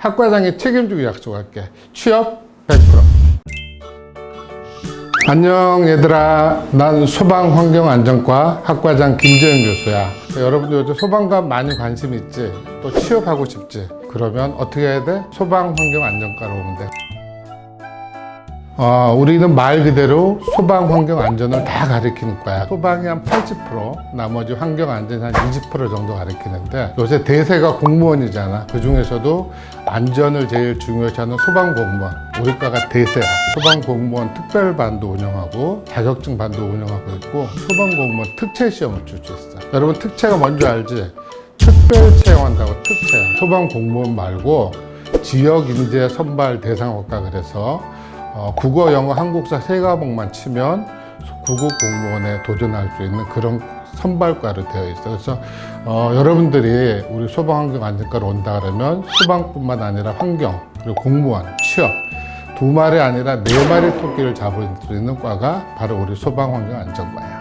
학과장이 책임지고 약속할게. 취업 100%. 안녕 얘들아 난 소방환경안전과 학과장 김재현 교수야 여러분들 요즘 소방관 많이 관심 있지 또 취업하고 싶지 그러면 어떻게 해야 돼? 소방환경안전과로 오면 돼 어, 우리는 말 그대로 소방 환경 안전을 다 가리키는 거야. 소방이 한 80%, 나머지 환경 안전이 한 20% 정도 가리키는데 요새 대세가 공무원이잖아. 그 중에서도 안전을 제일 중요시하는 소방 공무원. 우리 과가 대세야. 소방 공무원 특별반도 운영하고 자격증 반도 운영하고 있고 소방 공무원 특채 시험을 있어. 여러분 특채가 뭔지 알지? 특별 채용한다고 특채야. 소방 공무원 말고 지역 인재 선발 대상학과 그래서 어, 국어, 영어, 한국사 세 과목만 치면 구급 공무원에 도전할 수 있는 그런 선발과로 되어 있어요. 그래서 어, 여러분들이 우리 소방환경안전과로 온다 그러면 소방뿐만 아니라 환경 그리고 공무원, 취업 두 마리 아니라 네 마리 토끼를 잡을 수 있는 과가 바로 우리 소방환경안전과야.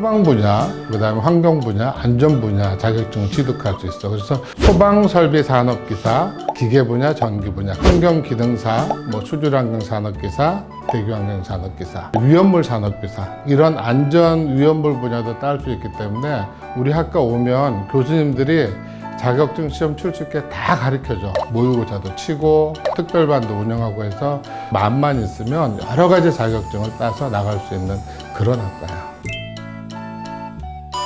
소방 분야, 그다음에 환경 분야, 안전 분야 자격증을 취득할 수 있어. 그래서 소방 설비 산업 기사, 기계 분야, 전기 분야, 환경 기능사, 뭐 수질 환경 산업 기사, 대기 환경 산업 기사, 위험물 산업 기사 이런 안전 위험물 분야도 딸 수 있기 때문에 우리 학과 오면 교수님들이 자격증 시험 출시께 다 가르쳐줘. 모의고사도 치고 특별반도 운영하고 해서 마음만 있으면 여러 가지 자격증을 따서 나갈 수 있는 그런 학과야.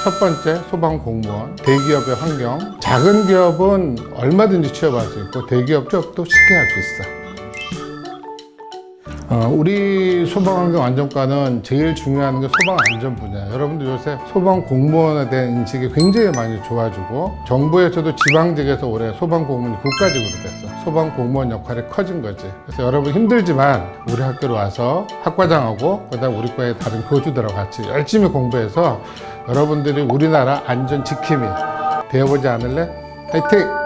첫 번째 소방 공무원 대기업의 환경. 작은 기업은 얼마든지 취업할 수 있고 대기업 취업도 쉽게 할 수 있어 어, 우리 소방환경 안전과는 제일 중요한 게 소방 안전 분야 여러분들 요새 소방 공무원에 대한 인식이 굉장히 많이 좋아지고 정부에서도 지방직에서 올해 소방 공무원이 국가직으로 됐어 소방 공무원 역할이 커진 거지 그래서 여러분 힘들지만 우리 학교로 와서 학과장하고 그다음 우리 과의 다른 교수들하고 같이 열심히 공부해서 여러분들이 우리나라 안전 지킴이 되어보지 않을래? 화이팅!